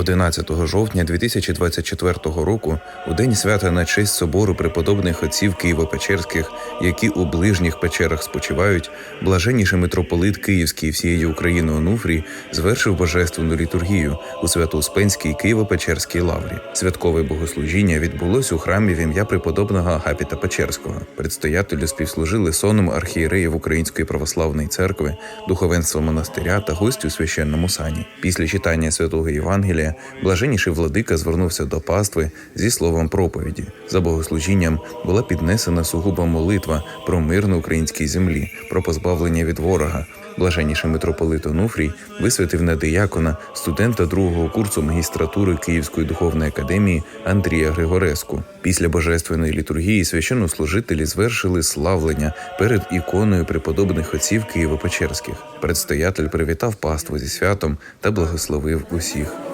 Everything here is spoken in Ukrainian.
11 жовтня 2024 року, у день свята на честь собору преподобних отців Києво-Печерських, які у ближніх печерах спочивають, блаженніший митрополит Київський всієї України Онуфрій звершив божественну літургію у Свято-Успенській Києво-Печерській лаврі. Святкове богослужіння відбулось у храмі в ім'я преподобного Агапіта Печерського. Предстоятелю співслужили соном архієреїв Української православної церкви, духовенство монастиря та гості у священному сані. Після читання святого Євангелія блаженніший владика звернувся до пастви зі словом проповіді. За богослужінням була піднесена сугуба молитва про мир на українській землі, про позбавлення від ворога. Блаженніший митрополит Онуфрій висвятив на диякона студента другого курсу магістратури Київської духовної академії Андрія Григореску. Після божественної літургії священнослужителі звершили славлення перед іконою преподобних отців Києво-Печерських. Предстоятель привітав паству зі святом та благословив усіх.